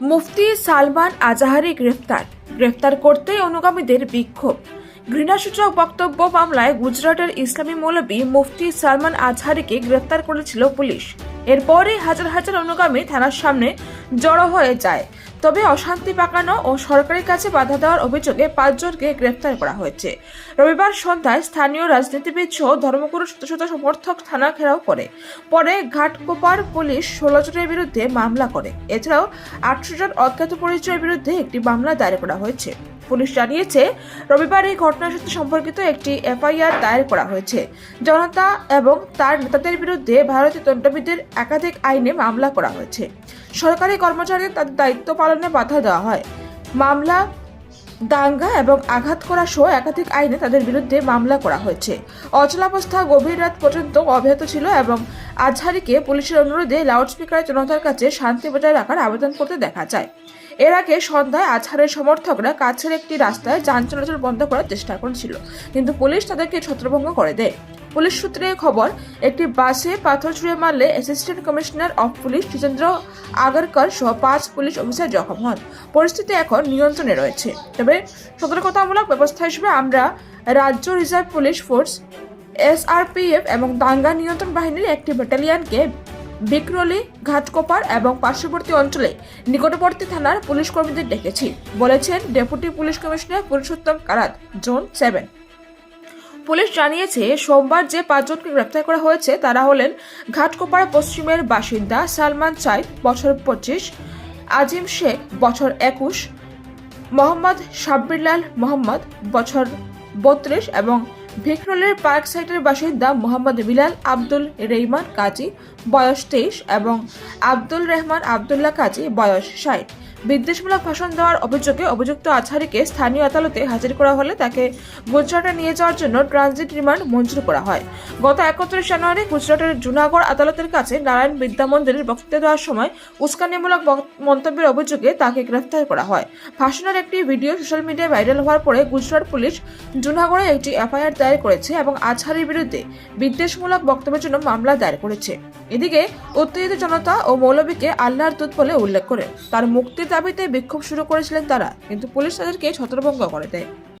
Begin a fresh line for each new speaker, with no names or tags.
মুফতি সালমান আজাহারি গ্রেফতার। গ্রেফতার করতেই অনুগামীদের বিক্ষোভ। ঘৃণাসূচক বক্তব্য মামলায় গুজরাটের ইসলামী মৌলবী মুফতি সালমান আজহারিকে গ্রেফতার করেছিল পুলিশ। এরপরই হাজার হাজার অনুগামী থানার সামনে জড়ো হয়ে যায়। তবে অশান্তি পাকানো ও সরকারের কাছে বাধা দেওয়ার অভিযোগে পাঁচজনকে গ্রেফতার করা হয়েছে। রবিবার সন্ধ্যায় স্থানীয় রাজনীতিবিদ সহ ধর্মগুরু শত শত সমর্থক থানা ঘেরাও করে। পরে ঘাটকোপার পুলিশ ষোলো জনের বিরুদ্ধে মামলা করে। এছাড়াও আটশো জন অজ্ঞাত পরিচয়ের বিরুদ্ধে একটি মামলা দায়ের করা হয়েছে। পুলিশ জানিয়েছে, রবিবার এই ঘটনার সাথে সম্পর্কিত একটি এফআইআর দায়ের করা হয়েছে। জনতা এবং তার নেতাদের বিরুদ্ধে ভারতীয় দণ্ডবিধের একাধিক আইনে মামলা করা হয়েছে। সরকারি কর্মচারীদের তাদের দায়িত্ব পালনে বাধা দেওয়া হয়। মামলা, দাঙ্গা এবং আঘাত করা সহ একাধিক আইনে তাদের বিরুদ্ধে মামলা করা হয়েছে। অচলাবস্থা গভীর রাত পর্যন্ত অব্যাহত ছিল এবং আজহারিকে পুলিশের অনুরোধে লাউডস্পিকারে জনতার কাছে শান্তি বজায় রাখার আবেদন করতে দেখা যায়। এর আগে সন্ধ্যায় আজহারের সমর্থকরা কাছের একটি রাস্তায় যান চলাচল বন্ধ করার চেষ্টা করছিল, কিন্তু পুলিশ তাদেরকে ছত্রভঙ্গ করে দেয়। পুলিশ সূত্রে খবর, একটি বাসে পাথর ছুঁড়ে মারলে assistant commissioner of police Jitendra Agarkar সহ পাঁচ পুলিশ অফিসার জখম হন। পরিস্থিতি এখন নিয়ন্ত্রণে রয়েছে। তবে সতর্কতামূলক ব্যবস্থা হিসেবে আমরা রাজ্য রিজার্ভ পুলিশ ফোর্স এসআরপিএফ এবং দাঙ্গা নিয়ন্ত্রণ বাহিনীর একটি ব্যাটালিয়নকে বিক্রলি ঘাটকোপার এবং পার্শ্ববর্তী অঞ্চলে নিকটবর্তী থানার পুলিশ কর্মীদের ডেকেছি, বলেছেন deputy police commissioner Purushottam Karat, zone seven. Police জানিয়েছে, সোমবার যে পাঁচজনকে গ্রেপ্তার করা হয়েছে, তারা হলেন ঘাটকোপাড়া পশ্চিমের বাসিন্দা সালমান চাইদ বছর পঁচিশ, আজিম শেখ, বছর একুশ, মোহাম্মদ সাব্বিরলাল মোহাম্মদ, বছর বত্রিশ এবং ভিক্রলের পার্ক সাইটের বাসিন্দা মোহাম্মদ বিলাল আব্দুল রেহমান কাজী, বয়স তেইশ, এবং আব্দুল রহমান আবদুল্লাহ কাজী, বয়স ষাট। বিদ্বেষমূলক ভাষণ দেওয়ার অভিযোগে অভিযুক্ত আজহারিকে স্থানীয় আদালতে হাজির করা হলে তাকে গুজরাটে নিয়ে যাওয়ার জন্য ট্রানজিট রিমান্ড মঞ্জুর করা হয়। গত একত্রিশ জানুয়ারি গুজরাটের জুনাগড় আদালতের কাছে নারায়ণ বিদ্যা মন্দিরের বক্তৃতা দেওয়ার সময় উস্কানিমূলক মন্তব্যের অভিযোগে তাকে গ্রেফতার করা হয়। ভাষণের একটি ভিডিও সোশ্যাল মিডিয়ায় ভাইরাল হওয়ার পরে গুজরাট পুলিশ জুনাগড়ে একটি এফআইআর দায়ের করেছে এবং আজহারের বিরুদ্ধে বিদ্বেষমূলক বক্তব্যের জন্য মামলা দায়ের করেছে। এদিকে, উত্তেজিত জনতা ও মৌলবীকে আল্লাহর দূত বলে উল্লেখ করে। তার মুক্তির দাবিতে বিক্ষোভ শুরু করেছিলেন তারা, কিন্তু পুলিশ তাদেরকে ছত্রভঙ্গ করে দেয়।